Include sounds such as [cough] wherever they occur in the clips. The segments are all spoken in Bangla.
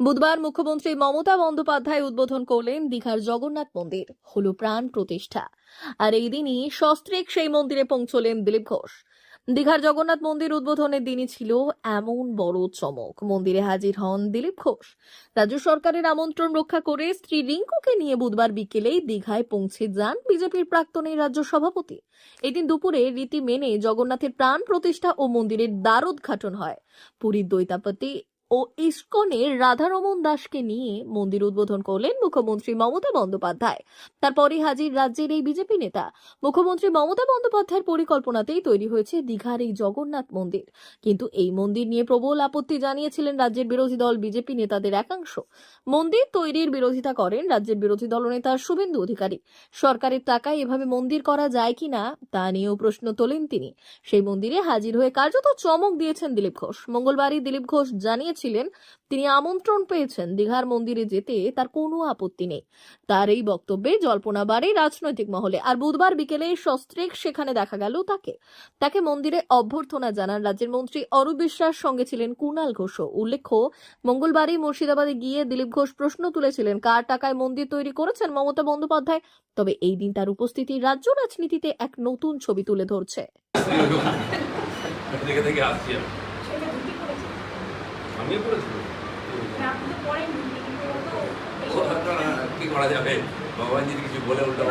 বুধবার মুখ্যমন্ত্রী মমতা বন্দ্যোপাধ্যায় উদ্বোধন করলেন দীঘার জগন্নাথ মন্দির, হল প্রাণ প্রতিষ্ঠা। আর এই দিনই সস্ত্রীক সেই মন্দিরে পৌঁছলেন দিলীপ ঘোষ। দীঘার জগন্নাথ মন্দির উদ্বোধনের দিনই ছিল এমন বড় চমক। মন্দিরে হাজির হন দিলীপ ঘোষ। রাজ্য সরকারের আমন্ত্রণ রক্ষা করে স্ত্রী রিঙ্কুকে নিয়ে বুধবার বিকেলেই দীঘায় পৌঁছে যান বিজেপির প্রাক্তন এই রাজ্য সভাপতি। এদিন দুপুরে রীতি মেনে জগন্নাথের প্রাণ প্রতিষ্ঠা ও মন্দিরের দ্বারোদ্ঘাটন হয়। পুরীর দৈতাপতি ও ইস্কনের রাধারমন দাসকে নিয়ে মন্দির উদ্বোধন করলেন মুখ্যমন্ত্রী মমতা বন্দ্যোপাধ্যায়। তারপরে হাজির রাজ্যের এই বিজেপি নেতা মুখ্যমন্ত্রী মমতা বন্দ্যোপাধ্যায়ের পরিকল্পনাতেই তৈরি হয়েছে দীঘার এই জগন্নাথ মন্দির। কিন্তু এই মন্দির নিয়ে প্রবল আপত্তি জানিয়েছিলেন রাজ্যের বিরোধী দল বিজেপি নেতাদের একাংশ। মন্দির তৈরির বিরোধিতা করেন রাজ্যের বিরোধী দলনেতা শুভেন্দু অধিকারী। সরকারের টাকায় এভাবে মন্দির করা যায় কিনা তা নিয়েও প্রশ্ন তোলেন তিনি। সেই মন্দিরে হাজির হয়ে কার্যত চমক দিয়েছেন দিলীপ ঘোষ। মঙ্গলবারই দিলীপ ঘোষ জানিয়েছিলেন তিনি আমন্ত্রণ পেয়েছেন দীঘার মন্দিরে যেতে, তার কোনো আপত্তি নেই। তার এই বক্তব্যে জল্পনা বাড়ে রাজনৈতিক মহলে, আর বুধবার বিকেলে সস্ত্রেক সেখানে দেখা গেল তাকে। তাকে মন্দিরে অভ্যর্থনা জানান রাজ্যের মন্ত্রী অরূপ বিশ্বাস, সঙ্গে ছিলেন কুণাল ঘোষও উল্লেখ্য, মঙ্গলবারই মুর্শিদাবাদে গিয়ে দিলীপ ঘোষ প্রশ্ন তুলেছিলেন, কার টাকায় মন্দির তৈরি করেছেন মমতা বন্দ্যোপাধ্যায়? তবে এই দিন তার উপস্থিতি রাজ্য রাজনীতিতে এক নতুন ছবি তুলে ধরছে [laughs] দেখে দেখে আসছি আমি আমিও পড়েছি কি করা যাবে? ভগবান কিছু বলে উল্টো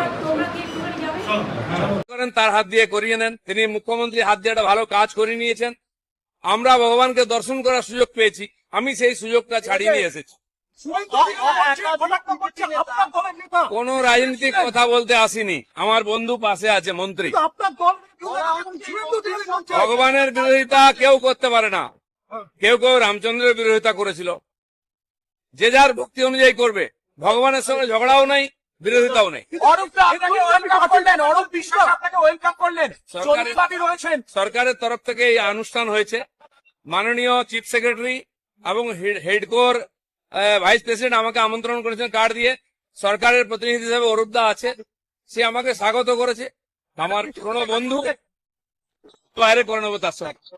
করেন তার হাত দিয়ে করিয়ে নেন। তিনি মুখ্যমন্ত্রী হাত দিয়ে একটা ভালো কাজ করে নিয়েছেন। আমরা ভগবানকে দর্শন করার সুযোগ পেয়েছি। আমি সেই সুযোগটা ছাড়িয়ে নিয়ে এসেছি। কোন রাজনীতিক কথা বলতে আসিনি। আমার বন্ধু পাশে আছে মন্ত্রী। ভগবানের বিরোধিতা কেউ করতে পারে না। কেউ কেউ রামচন্দ্রের বিরোধিতা করেছিল। যে যার ভক্তি অনুযায়ী করবে ভগবানের সঙ্গে ঝগড়াও নাই বিরোধিতাও নেই। সরকারের- সরকারের তরফ থেকে এই অনুষ্ঠান হয়েছে। মাননীয় চিফ সেক্রেটারি এবং হেডকোর ভাইস প্রেসিডেন্ট আমাকে আমন্ত্রণ করেছেন কার্ড দিয়ে। সরকারের প্রতিনিধি হিসেবে অরুদ্ধা আছে। সে আমাকে স্বাগত করেছে। আমার পুরনো বন্ধু। বাইরে করে নেব তার সঙ্গে।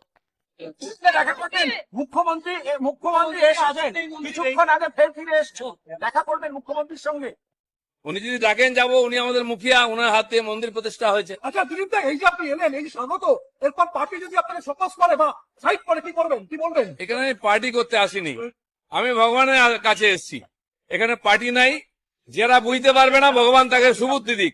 দেখা করবেন মুখ্যমন্ত্রী মুখ্যমন্ত্রী এসেছেন কিছুক্ষণ আগে ফের ফিরে এসছেন দেখা করবেন মুখ্যমন্ত্রীর সঙ্গে। উনি যদি ডাকেন যাব। উনি আমাদের মুখিয়া। ওনার হাত মন্দির প্রতিষ্ঠা হয়েছে। আচ্ছা দিলীপ দা এই যে আপনি এলেন এই স্বাগত। এরপর পার্টি যদি আপনাকে ফোকাস করে বা সাইড করে কি করবেন কি বলবেন? এখানে আমি পার্টি করতে আসিনি। আমি ভগবানের কাছে এসেছি। এখানে পার্টি নাই। যারা বুঝতে পারবে না ভগবান তাকে সুবুদ্ধি দিক।